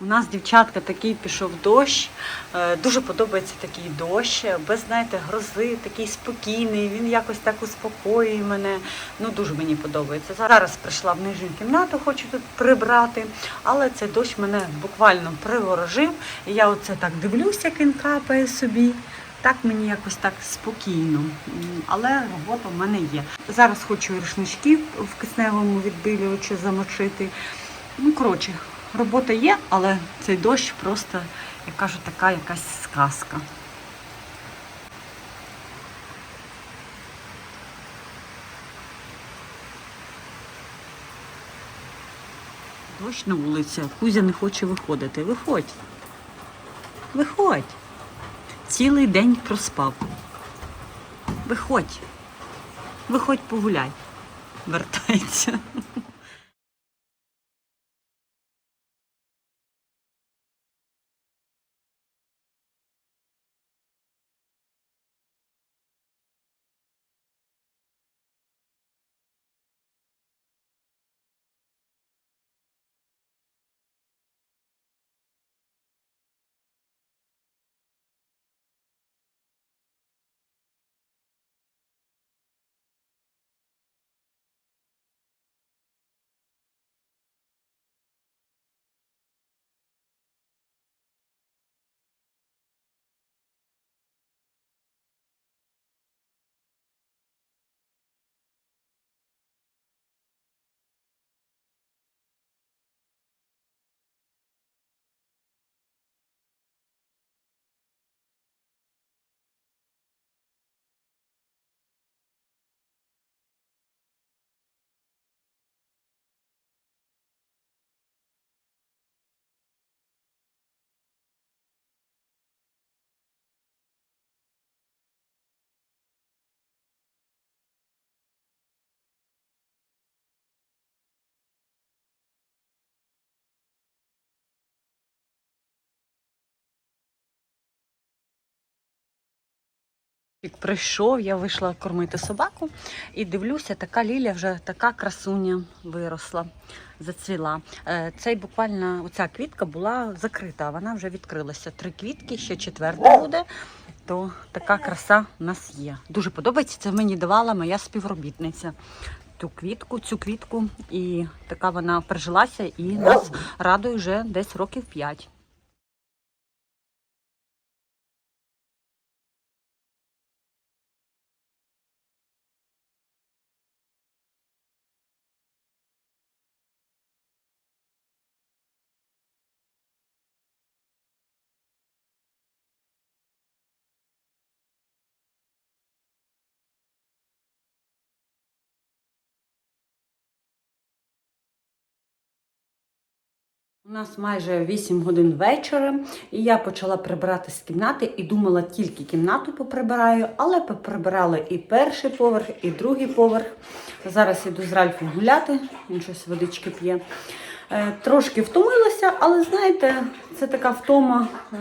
У нас, дівчатка, такий пішов дощ. Е, Дуже подобається такий дощ, без знаєте, грози, такий спокійний. Він якось так успокоює мене. Ну дуже мені подобається. Зараз прийшла в нижню кімнату, хочу тут прибрати, але цей дощ мене буквально приворожив. І я оце так дивлюся, як він капає собі. Так мені якось так спокійно, але робота в мене є. Зараз хочу рушнички в кисневому відбілювачі замочити. Ну, коротше, робота є, але цей дощ просто, як кажу, така якась сказка. Дощ на вулиці, Кузя не хоче виходити. Виходь. Виходь. Цілий день проспав. Виходь. Виходь погуляй. Вертається. Прийшов, я вийшла кормити собаку і дивлюся, така лілія вже така красуня виросла, зацвіла. Е, Цей буквально оця квітка була закрита, вона вже відкрилася. Три квітки, ще четверта буде. То така краса у нас є. Дуже подобається. Це мені давала моя співробітниця. Ту квітку, цю квітку, і така вона прижилася і нас радує вже десь років п'ять. У нас майже 8 годин вечора, і я почала прибирати з кімнати і думала, тільки кімнату поприбираю, але поприбирала і перший поверх, і другий поверх. Зараз іду з Ральфом гуляти, він щось водички п'є. Е, Трошки втомилася, але знаєте, це така втома, е,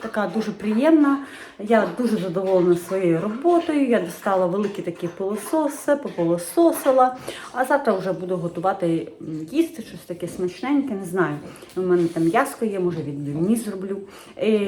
така дуже приємна. Я дуже задоволена своєю роботою. Я достала великий такий пилосос, все попилососила. А завтра вже буду готувати їсти, щось таке смачненьке, не знаю. У мене там м'яско є, може відбивні зроблю.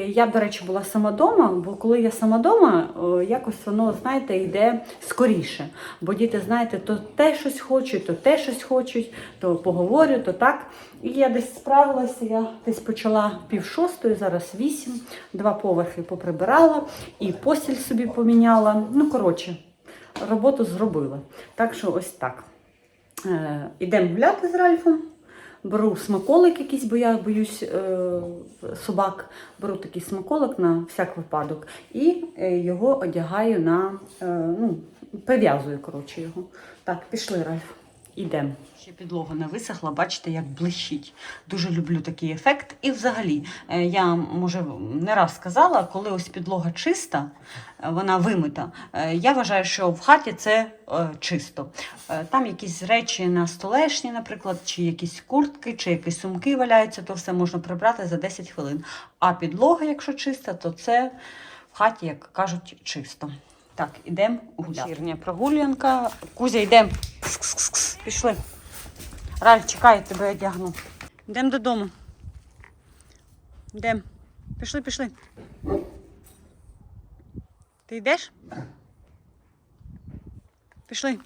Я, до речі, була сама вдома, бо коли я сама вдома, о, якось воно, знаєте, йде скоріше. Бо діти, знаєте, то те щось хочуть, то те щось хочуть, то поговорю, то так. І я десь справилася, я десь почала пів шостої, зараз вісім, два поверхи поприбирала і постіль собі поміняла. Ну, коротше, роботу зробила. Так що ось так. Е, Ідемо гуляти з Ральфом. Беру смаколик якийсь, бо я боюсь е, собак. Беру такий смаколик на всяк випадок і е, його одягаю на, е, ну, прив'язую, коротше, його. Так, пішли, Ральф. Ідемо. Ще підлога не висохла, бачите, як блищить. Дуже люблю такий ефект. І взагалі, е, я може не раз сказала, коли ось підлога чиста, е, вона вимита. е, Я вважаю, що в хаті це чисто. Там якісь речі на столешні, наприклад, чи якісь куртки, чи якісь сумки валяються, то все можна прибрати за 10 хвилин. А підлога, якщо чиста, то це в хаті, як кажуть, чисто. Так, ідемо гуляти. Вечірня прогулянка. Кузя, йдемо. Пішли. Раль, чекай, тебе одягну. Йдемо додому. Йдемо. Пішли, пішли. Ти йдеш? Пішли.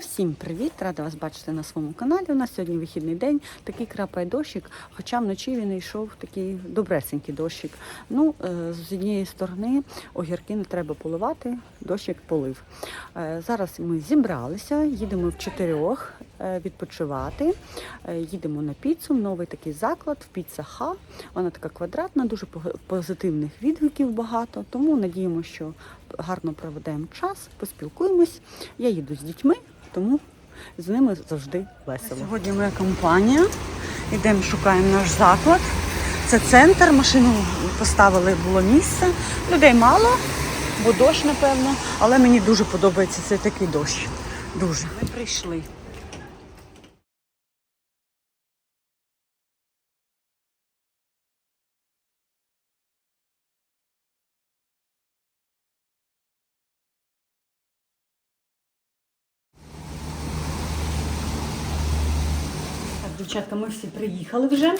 Всім привіт! Рада вас бачити на своєму каналі. У нас сьогодні вихідний день, такий крапає дощик, хоча вночі він йшов такий добресенький дощик. Ну, е, з однієї сторони огірки не треба поливати, дощик полив. Е, Зараз ми зібралися, їдемо в чотирьох е, відпочивати. Їдемо на піцу, новий такий заклад, в піца Ха. Вона така квадратна, дуже позитивних відгуків багато, тому надіємося, що гарно проведемо час, поспілкуємось. Я їду з дітьми, тому з ними завжди весело. Сьогодні моя компанія. Йдемо, шукаємо наш заклад. Це центр, машину поставили, було місце. Людей мало, бо дощ, напевно. Але мені дуже подобається цей такий дощ. Дуже. Ми прийшли. Дівчатка, ми всі приїхали вже. Е,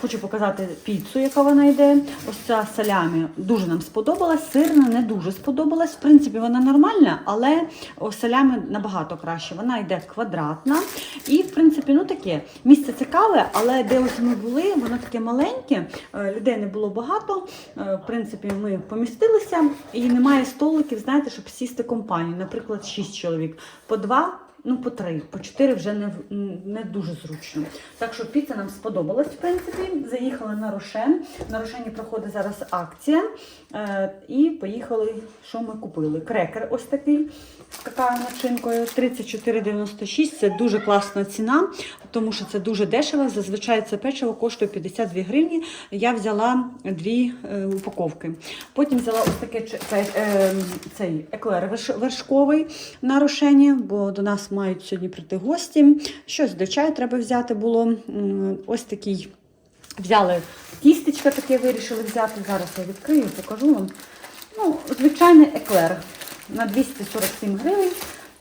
Хочу показати піцу, яка вона йде. Ось ця салямі дуже нам сподобалась. Сирна не дуже сподобалась. В принципі, вона нормальна, але ось салямі набагато краще. Вона йде квадратна. І, в принципі, ну таке. Місце цікаве, але де ось ми були, воно таке маленьке, е, людей не було багато. Е, В принципі, ми помістилися і немає столиків, знаєте, щоб сісти компанію. Наприклад, 6 чоловік. По два Ну, по три, по чотири вже не, не дуже зручно. Так що піца нам сподобалась, в принципі. Заїхали на Рошен. На Рошені проходить зараз акція. Е, і поїхали, що ми купили? Крекер ось такий з какао начинкою 34,96. Це дуже класна ціна, тому що це дуже дешево. Зазвичай це печиво коштує 52 гривні. Я взяла дві е, упаковки. Потім взяла ось таке ч- це, е, цей еклер вершковий на Рошені, бо до нас мають сьогодні прийти гості. Щось до чаю треба взяти було. Ось такий. Взяли тістечко таке, вирішили взяти. Зараз я відкрию, покажу вам. Ну, звичайний еклер на 247 гривень.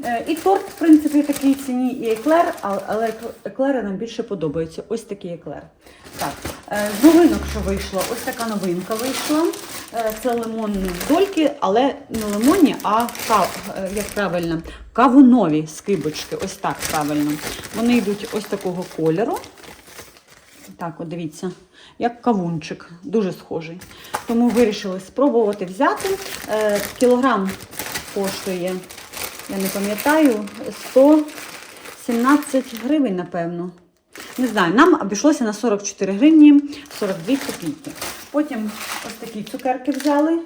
Е, І торт, в принципі, такій ціні, і еклер, але еклери нам більше подобаються. Ось такий еклер. Так, е, з новинок, що вийшло, ось така новинка вийшла. Е, Це лимонні дольки, але не лимонні, а як правильно, кавунові скибочки. Ось так правильно. Вони йдуть ось такого кольору. Так, от дивіться, як кавунчик, дуже схожий. Тому вирішили спробувати взяти. Кілограм коштує, я не пам'ятаю, 117 гривень, напевно. Не знаю, нам обійшлося на 44 гривні 42 копійки. Потім ось такі цукерки взяли.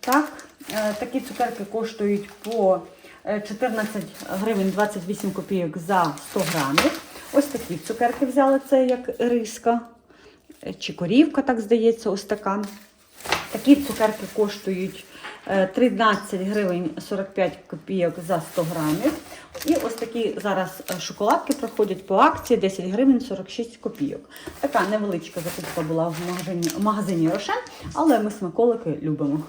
Так, е, такі цукерки коштують по е, 14 гривень 28 копійок за 100 грамів. Ось такі цукерки взяли, це як риска е, чи корівка, так здається, ось така. Такі цукерки коштують е, 13 гривень 45 копійок за 100 грамів. І ось такі зараз е, шоколадки проходять по акції 10 гривень 46 копійок. Така невеличка закупка була в магазині, в магазині Рошен, але ми смаколики любимо.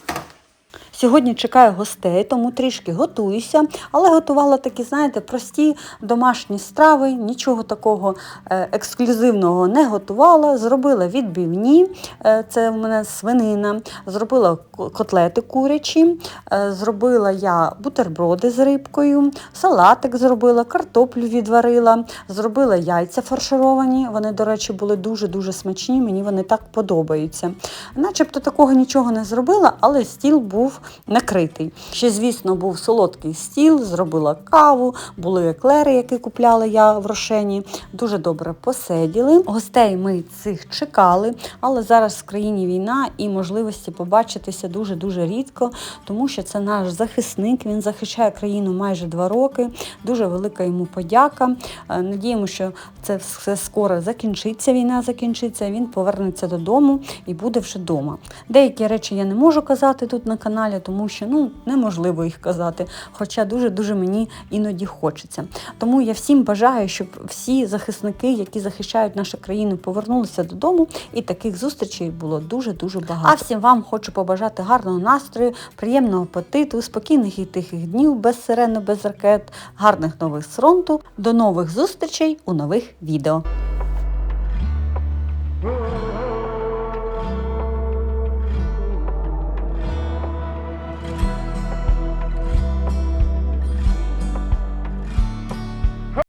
Сьогодні чекаю гостей, тому трішки готуюся, але готувала такі, знаєте, прості домашні страви, нічого такого е, ексклюзивного не готувала. Зробила відбивні, е, це в мене свинина, зробила котлети курячі, е, зробила я бутерброди з рибкою, салатик зробила, картоплю відварила, зробила яйця фаршировані. Вони, до речі, були дуже-дуже смачні, мені вони так подобаються. Начебто такого нічого не зробила, але стіл був накритий. Ще, звісно, був солодкий стіл, зробила каву, були еклери, які купляла я в Рошені. Дуже добре посиділи. Гостей ми цих чекали, але зараз в країні війна і можливості побачитися дуже-дуже рідко, тому що це наш захисник. Він захищає країну майже два роки. Дуже велика йому подяка. Е, Надіємося, що це все скоро закінчиться. Війна закінчиться. Він повернеться додому і буде вже вдома. Деякі речі я не можу казати тут на каналі, тому що ну неможливо їх казати. Хоча дуже-дуже мені іноді хочеться. Тому я всім бажаю, щоб всі захисники, які захищають нашу країну, повернулися додому, і таких зустрічей було дуже дуже багато. А всім вам хочу побажати гарного настрою, приємного апетиту, спокійних і тихих днів без сирени, без ракет, гарних нових з фронту. До нових зустрічей у нових відео.